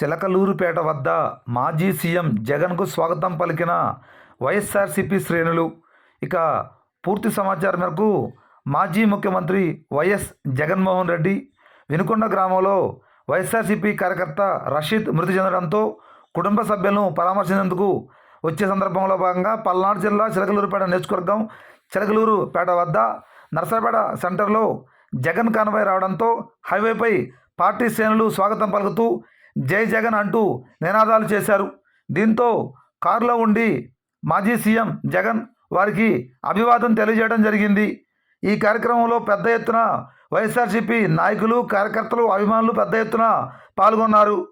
చిలకలూరుపేట వద్ద మాజీ సీఎం జగన్కు స్వాగతం పలికిన వైఎస్ఆర్సీపీ శ్రేణులు. ఇక పూర్తి సమాచారం మేరకు మాజీ ముఖ్యమంత్రి వైఎస్ జగన్మోహన్ రెడ్డి వినుకొండ గ్రామంలో వైఎస్ఆర్సీపీ కార్యకర్త రషీద్ మృతి చెందడంతో కుటుంబ సభ్యులను పరామర్శించేందుకు వచ్చే సందర్భంలో భాగంగా పల్నాడు జిల్లా చిలకలూరుపేట నియోజకవర్గం చిలకలూరుపేట వద్ద నర్సరాపేట సెంటర్లో జగన్ కాన్వాయ్ రావడంతో హైవేపై పార్టీ శ్రేణులు స్వాగతం పలుకుతూ జై జగన్ అంటూ నినాదాలు చేశారు. దీంతో కారులో ఉండి మాజీ సీఎం జగన్ వారికి అభివాదం తెలియజేయడం జరిగింది. ఈ కార్యక్రమంలో పెద్ద ఎత్తున వైఎస్ఆర్సీపీ నాయకులు కార్యకర్తలు అభిమానులు పెద్ద ఎత్తున పాల్గొన్నారు.